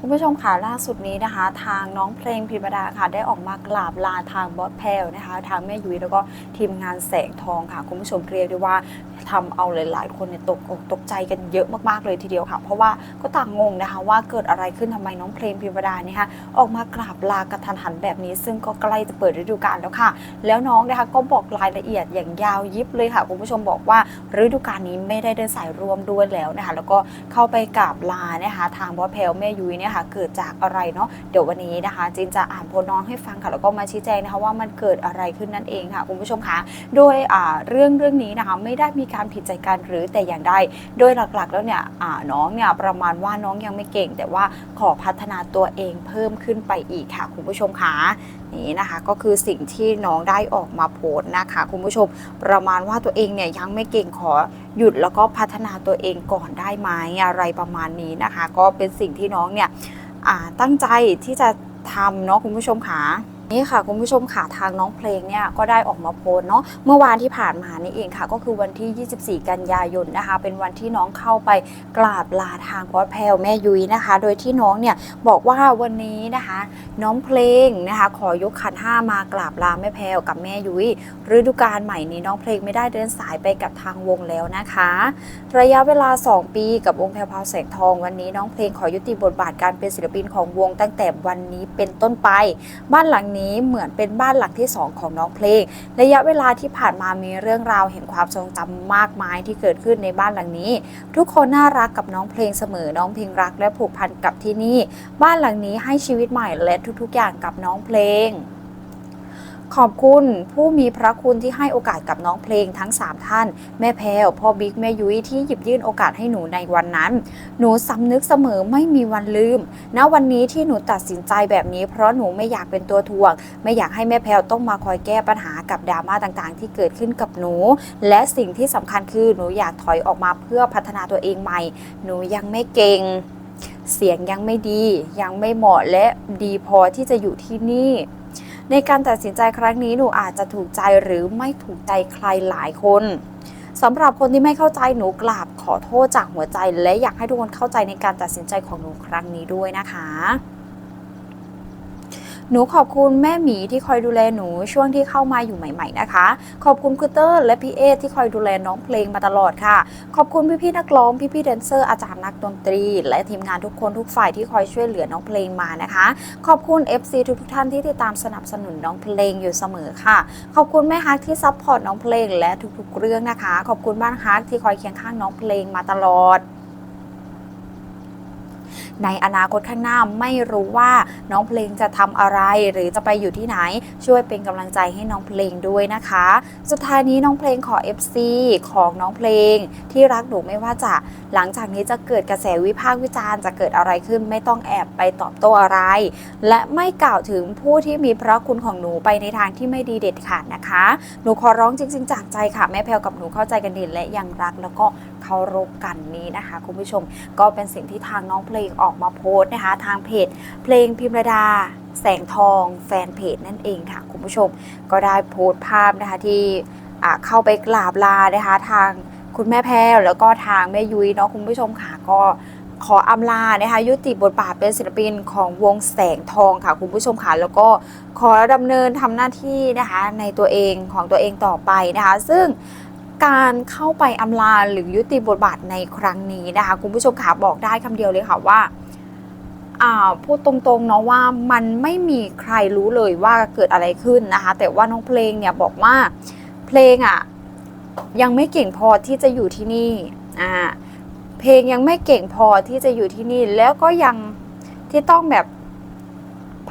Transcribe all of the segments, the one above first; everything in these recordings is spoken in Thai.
คุณผู้ชมค่ะล่าสุดนี้นะคะ ทางน้องเพลงพิมดาค่ะ ได้ออกมากราบลาทางบอสแพลนะคะ ทางแม่ยุ้ยแล้วก็ทีมงานแสงทองค่ะ คุณผู้ชมเรียกได้ว่าทำเอาหลาย ๆ คนเนี่ยตกอกตกใจกันเยอะมากๆเลยทีเดียวค่ะ เพราะว่าก็ต่างงงนะคะ ว่าเกิดอะไรขึ้นทำไมน้องเพลงพิมดาเนี่ยค่ะออกมากราบลากระทันหันแบบนี้ ซึ่งก็ใกล้จะเปิดฤดูกาลแล้วค่ะ แล้วน้องนะคะก็บอกรายละเอียดอย่างยาวยิบเลยค่ะ คุณผู้ชมบอกว่าฤดูกาลนี้ไม่ได้เดินสายรวมด้วยแล้วนะคะ แล้วก็เข้าไปกราบลานะคะทางบอสแพลแม่ยุ้ยเนี่ยค่ะเกิดจากอะไรเนาะเดี๋ยววันนี้นะคะจินจะอ่านโพสน้องให้ฟังค่ะแล้วก็มาชี้แจงนะคะว่ามันเกิดอะไรขึ้นนั่นเองค่ะคุณผู้ชมคะโดยเรื่องเรื่องนี้นะคะไม่ได้มีการผิดใจกันหรือแต่อย่างใดโดยหลักๆแล้วเนี่ยน้องเนี่ยประมาณว่าน้องยังไม่เก่ง แต่ว่าขอพัฒนาตัวเองเพิ่มขึ้นไปอีกค่ะคุณผู้ชมคะนี่นะคะก็คือสิ่งที่น้องได้ออกมาโพสต์นะคะคุณผู้ชมประมาณว่าตัวเองเนี่ยยังไม่เก่งขอหยุดแล้วก็พัฒนาตัวเองก่อนได้ไหมอะไรประมาณนี้นะคะ ก็เป็นสิ่งที่น้องเนี่ย ตั้งใจที่จะทำเนาะคุณผู้ชมค่ะ นี่ค่ะคุณผู้ชมค่ะทางน้องเพลงเนี่ยก็ได้ออกมาโพสเนาะเมื่อวานที่ผ่านมานี่เองค่ะ ก็คือวันที่ 24 กันยายนนะคะ เป็นวันที่น้องเข้าไปกราบลาทางบอสแพลแม่ยุ้ยนะคะ โดยที่น้องเนี่ยบอกว่าวันนี้นะคะ น้องเพลงนะคะ ขอยกขันห้ามากราบลาแม่แพลกับแม่ยุ้ยฤดูกาลใหม่นี้น้องเพลงไม่ได้เดินสายไปกับทางวงแล้วนะคะ ระยะเวลา 2 ปีกับวงแพรวพาวแสงทองวันนี้น้องเพลงขอยุติบทบาทการเป็นศิลปินของวงตั้งแต่วันนี้เป็นต้นไป บ้านหลังนี้เหมือนเป็นบ้านหลังที่ 2 ของน้องเพลง ระยะเวลาที่ผ่านมามีเรื่องราวแห่งความทรงจำมากมายที่เกิดขึ้นในบ้านหลังนี้ ทุกคนน่ารักกับน้องเพลงเสมอน้องเพลงรักและผูกพันกับที่นี่ บ้านหลังนี้ให้ชีวิตใหม่และทุกๆ อย่างกับน้องเพลง ขอบคุณผู้มีพระคุณที่ให้โอกาสกับน้องเพลงทั้ง 3 ท่าน แม่แพรวพ่อบิ๊กแม่ยุ้ยที่หยิบยื่นโอกาสให้หนูในวันนั้น หนูสำนึกเสมอไม่มีวันลืมณวันนี้ที่หนูตัดสินใจแบบนี้ เพราะหนูไม่อยากเป็นตัวทวง ไม่อยากให้แม่แพรวต้องมาคอยแก้ปัญหากับดราม่าต่างๆ ที่เกิดขึ้นกับหนู และสิ่งที่สำคัญคือหนูอยากถอยออกมาเพื่อพัฒนาตัวเองใหม่ หนูยังไม่เก่งเสียงยังไม่ดี ยังไม่เหมาะและดีพอที่จะอยู่ที่นี่ ในการตัดสินใจครั้งนี้หนูอาจจะถูกใจหรือไม่ถูกใจใครหลายคนสำหรับคนที่ไม่เข้าใจหนูกราบขอโทษจากหัวใจ และอยากให้ทุกคนเข้าใจในการตัดสินใจของหนูครั้งนี้ด้วยนะคะ หนูขอบคุณแม่หมีที่คอยดูแลหนูช่วงที่เข้ามาอยู่ใหม่ ๆนะคะ ขอบคุณคุณเตอร์และพี่เอที่คอยดูแลน้องเพลงมาตลอดค่ะ ขอบคุณพี่ๆนักร้องพี่ๆแดนเซอร์อาจารย์นักดนตรี และทีมงานทุกคนทุกฝ่ายที่คอยช่วยเหลือน้องเพลงมานะคะ ขอบคุณ FC ทุกๆท่านที่ติดตามสนับสนุนน้องเพลงอยู่เสมอค่ะ ขอบคุณแม่ฮักที่ซัพพอร์ตน้องเพลงและทุกๆเรื่องนะคะ ขอบคุณบ้านฮักที่คอยเคียงข้างน้องเพลงมาตลอด ในอนาคตข้างหน้าไม่รู้ว่าน้องเพลงจะทำอะไรหรือจะไปอยู่ที่ไหนช่วยเป็นกำลังใจให้น้องเพลงด้วยนะคะ สุดท้ายนี้น้องเพลงขอ FC ของน้องเพลงที่รักหนูไม่ว่าจะหลังจากนี้จะเกิดกระแสวิพากษ์วิจารณ์จะเกิดอะไรขึ้นไม่ต้องแอบไปตอบโต้อะไร และไม่กล่าวถึงผู้ที่มีพระคุณของหนูไปในทางที่ไม่ดีเด็ดขาดนะคะ หนูขอร้องจริง ๆ จากใจค่ะแม่แพลวกับหนูเข้าใจกันดีและยังรักแล้วก็เคารพกันนี้นะคะ คุณผู้ชมก็เป็นสิ่งที่ทางน้องเพลงออกอกมาโพสต์นะคะ ทางเพจ เพลงพิมรดา แสงทอง แฟนเพจนั่นเองค่ะ คุณผู้ชมก็ได้โพสต์ภาพนะคะที่เข้าไปกราบลานะคะ ทางคุณแม่แพรวแล้วก็ทางแม่ยุ้ยเนาะคุณผู้ชมค่ะก็ขออำลานะคะยุติบทบาทเป็นศิลปินของวงแสงทองค่ะคุณผู้ชมค่ะแล้วก็ขอดำเนินทำหน้าที่นะคะในตัวเองของตัวเองต่อไปนะคะ ซึ่งการเข้าไปอำลาหรือยุติบทบาทในครั้งนี้นะคะ คุณผู้ชมขาบอกได้คำเดียวเลยค่ะว่า พูดตรงๆเนาะว่ามันไม่มีใครรู้เลยว่าเกิดอะไรขึ้นนะคะ แต่ว่าน้องเพลงเนี่ยบอกว่าเพลงอะยังไม่เก่งพอที่จะอยู่ที่นี่อ่าเพลงยังไม่เก่งพอที่จะอยู่ที่นี่ แล้วก็ยังที่ต้องแบบ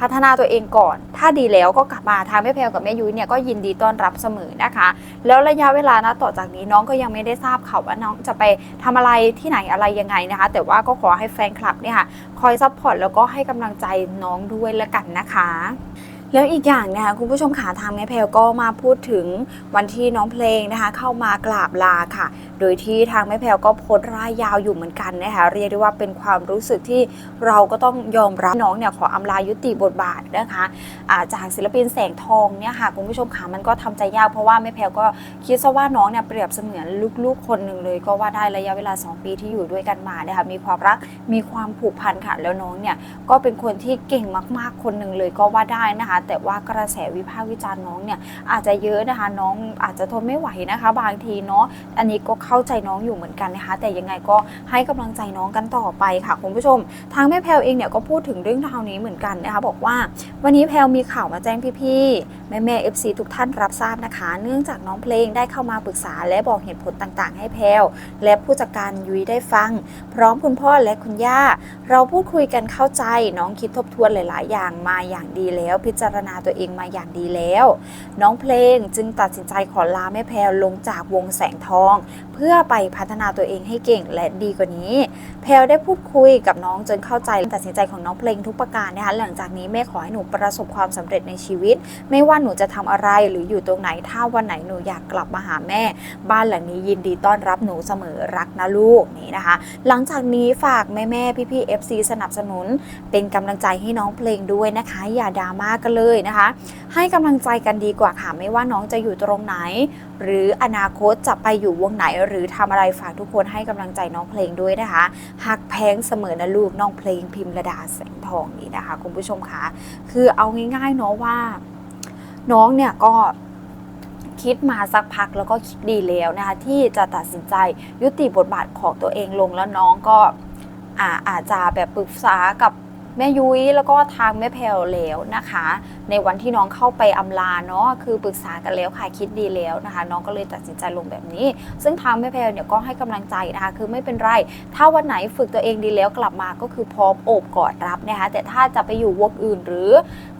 พัฒนาตัวเองก่อน ถ้าดีแล้วก็กลับมาทางแม่แพลวกับแม่ยุ้ยเนี่ยก็ยินดีต้อนรับเสมอนะคะ แล้วระยะเวลานะต่อจากนี้น้องก็ยังไม่ได้ทราบข่าวว่าน้องจะไปทำอะไรที่ไหนอะไรยังไงนะคะ แต่ว่าก็ขอให้แฟนคลับเนี่ยค่ะคอยซัพพอร์ตแล้วก็ให้กำลังใจน้องด้วยละกันนะคะแล้วอีกอย่างนะคะคุณผู้ชมขาทางแม่แพลก็มาพูดถึงวันที่น้องเพลงนะคะ เข้ามากราบลาค่ะ โดยที่ทางแม่แพลวก็โพสต์ร่ายยาวอยู่เหมือนกันนะคะเรียกได้ว่าเป็นความรู้สึกที่เราก็ต้องยอมรับน้องเนี่ยขออำลายุติบทบาทนะคะาจากศิลปินแสงทองเนี่ยค่ะคุณผู้ชมขามันก็ทำใจยากเพราะว่าแม่แพลวก็คิดซะว่าน้องเนี่ยเปรียบเสมือนลูกๆคนหนึ่งเลย ก็ว่าได้ระยะเวลา 2 ปีที่อยู่ด้วยกันมาเนี่ยค่ะมีความรักมีความผูกพันค่ะแล้วน้องเนี่ยก็เป็นคนที่เก่งมากๆคนหนึ่งเลยก็ว่าได้นะคะ แต่ว่ากระแสวิพากษ์วิจารณ์น้องเนี่ยอาจจะเยอะนะคะน้องอาจจะทนไม่ไหวนะคะ บางทีเนาะอันนี้ก็เข้าใจน้องอยู่เหมือนกันนะคะ แต่ยังไงก็ให้กำลังใจน้องกันต่อไปค่ะคุณผู้ชม ทางแม่แพลวเองเนี่ยก็พูดถึงเรื่องราวนี้เหมือนกันนะคะบอกว่า วันนี้แพลวมีข่าวมาแจ้งพี่ๆแม่แม่เอฟซีทุกท่านรับทราบนะคะ เนื่องจากน้องเพลงได้เข้ามาปรึกษาและบอกเหตุผลต่างๆ ให้แพลวและผู้จัดการยุ้ยได้ฟัง พร้อมคุณพ่อและคุณย่า เราพูดคุยกันเข้าใจ น้องคิดทบทวนหลาย ๆ อย่างมาอย่างดีแล้ว พิจารณาตัวเองมาอย่างดีแล้ว น้องเพลงจึงตัดสินใจขอลาแม่แพรลงจากวงแสงทองเพื่อไปพัฒนาตัวเองให้เก่งและดีกว่านี้ แพรได้พูดคุยกับน้องจนเข้าใจตัดสินใจของน้องเพลงทุกประการนะคะหลังจากนี้แม่ขอให้หนูประสบความสำเร็จในชีวิต ไม่ว่าหนูจะทำอะไรหรืออยู่ตรงไหนถ้าวันไหนหนูอยากกลับมาหาแม่ บ้านหลังนี้ยินดีต้อนรับหนูเสมอรักนะลูกนี่นะคะ หลังจากนี้ฝากแม่แม่พี่พี่ๆ FC สนับสนุน เป็นกำลังใจให้น้องเพลงด้วยนะคะ อย่าดราม่ากันเลยนะคะ ให้กำลังใจกันดีกว่าค่ะไม่ว่าน้องจะอยู่ตรงไหน หรืออนาคตจะไปอยู่วงไหนหรือทำอะไรฝากทุกคนให้กำลังใจน้องเพลงด้วยนะคะหักแพงเสมอนะลูกน้องเพลงพิมพ์ระดาแสงทองนี่นะคะ คุณผู้ชมคะคือเอาง่ายๆเนาะว่า น้องเนี่ยก็คิดมาสักพักแล้วก็คิดดีแล้วนะคะ ที่จะตัดสินใจยุติบทบาทของตัวเองลงแล้วน้องก็อาอาจจะแบบปรึกษากับ แม่ยุ้ยแล้วก็ทางแม่แพลวแล้วนะคะ ในวันที่น้องเข้าไปอำลาเนาะคือปรึกษากันแล้วค่ะคิดดีแล้วนะคะ น้องก็เลยตัดสินใจลงแบบนี้ ซึ่งทางแม่แพลวเนี่ยก็ให้กำลังใจนะคะคือไม่เป็นไร ถ้าวันไหนฝึกตัวเองดีแล้วกลับมาก็คือพร้อมโอบกอดรับนะคะแต่ถ้าจะไปอยู่วงอื่นหรือ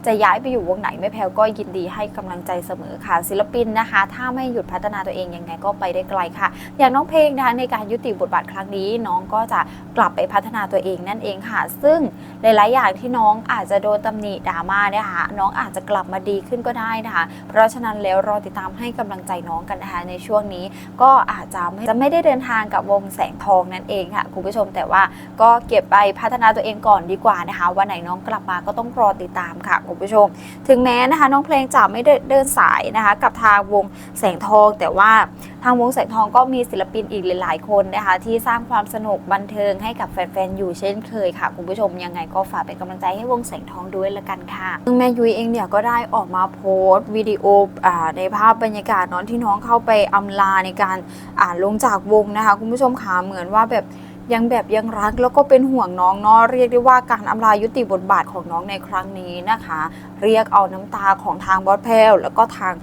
จะย้ายไปอยู่วงไหนแม่แพลวก็ยินดีให้กำลังใจเสมอค่ะศิลปินนะคะ ถ้าไม่หยุดพัฒนาตัวเองยังไงก็ไปได้ไกลค่ะ อย่างน้องเพลงนะคะในการยุติบทบาทครั้งนี้ น้องก็จะกลับไปพัฒนาตัวเองนั่นเองค่ะ ซึ่งหลายๆ อย่างที่น้องอาจจะโดนตำหนิดราม่าเนี่ยค่ะน้องอาจจะกลับมาดีขึ้นก็ได้นะคะ เพราะฉะนั้นแล้วรอติดตามให้กำลังใจน้องกันนะคะในช่วงนี้ ก็อาจจะจะไม่ได้เดินทางกับวงแสงทองนั่นเองค่ะคุณผู้ชมแต่ว่าก็เก็บไปพัฒนาตัวเองก่อนดีกว่านะคะวันไหนน้องกลับมาก็ต้องรอติดตามค่ะคุณผู้ชม ถึงแม้นะคะน้องเพลงจะไม่ได้เดินสายนะคะกับทางวงแสงทอง แต่ว่าทางวงแสงทองก็มีศิลปินอีกหลายๆคนนะคะที่สร้างความสนุกบันเทิงให้กับแฟนๆอยู่เช่นเคยค่ะคุณผู้ชมยังไงก็ฝากเป็นกำลังใจให้วงแสงทองด้วยละกันค่ะซึ่งแม่ยุ้ยเองเนี่ยก็ได้ออกมาโพสต์วิดีโออในภาพบรรยากาศเนอนที่น้องเข้าไปอำลาในการอ่าลงจากวงนะคะคุณผู้ชมขาเหมือนว่าแบบ ยังแบบยังรักแล้วก็เป็นห่วงน้องเนาะเรียกได้ว่าการอำลายุติบทบาทของน้องในครั้งนี้นะคะ เรียกเอาน้ำตาของทางบอสเพลแล้วก็ทาง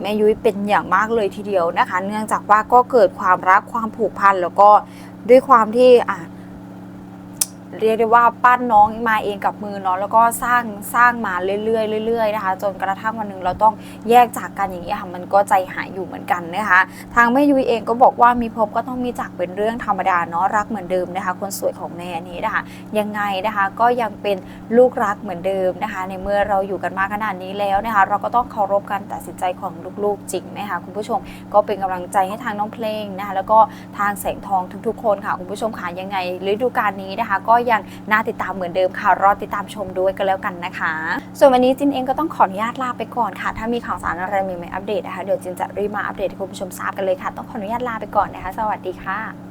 แม่ยุ้ยเป็นอย่างมากเลยทีเดียวนะคะ เนื่องจากว่าก็เกิดความรักความผูกพันแล้วก็ด้วยความที่อ่า เรียกได้ว่าปั้นน้องมาเองกับมือเนาะแล้วก็สร้างสร้างมาเรื่อยๆเรื่อยๆนะคะจนกระทั่งวันหนึ่งเราต้องแยกจากกันอย่างนี้ค่ะมันก็ใจหายอยู่เหมือนกันนะคะ ทางแม่ยุ้ยเองก็บอกว่ามีพบก็ต้องมีจากเป็นเรื่องธรรมดาเนาะรักเหมือนเดิมนะคะ คนสวยของแม่นี้นะคะยังไงนะคะก็ยังเป็นลูกรักเหมือนเดิมนะคะ ในเมื่อเราอยู่กันมาขนาดนี้แล้วนะคะ เราก็ต้องเคารพการตัดสินใจของลูกๆจริงไหมคะคุณผู้ชมก็เป็นกำลังใจให้ทางน้องเพลงนะคะแล้วก็ทางแสงทองทุกๆ คนค่ะคุณผู้ชมค่ะยังไงฤดูกาลนี้นะคะก็ยังน่าติดตามเหมือนเดิมค่ะ รอติดตามชมด้วยกันแล้วกันนะคะ ส่วนวันนี้จินเองก็ต้องขออนุญาตลาไปก่อนค่ะ ถ้ามีข่าวสารอะไรใหม่ๆอัปเดตนะคะ เดี๋ยวจินจะรีบมาอัปเดตให้คุณผู้ชมทราบกันเลยค่ะ ต้องขออนุญาตลาไปก่อนนะคะ สวัสดีค่ะ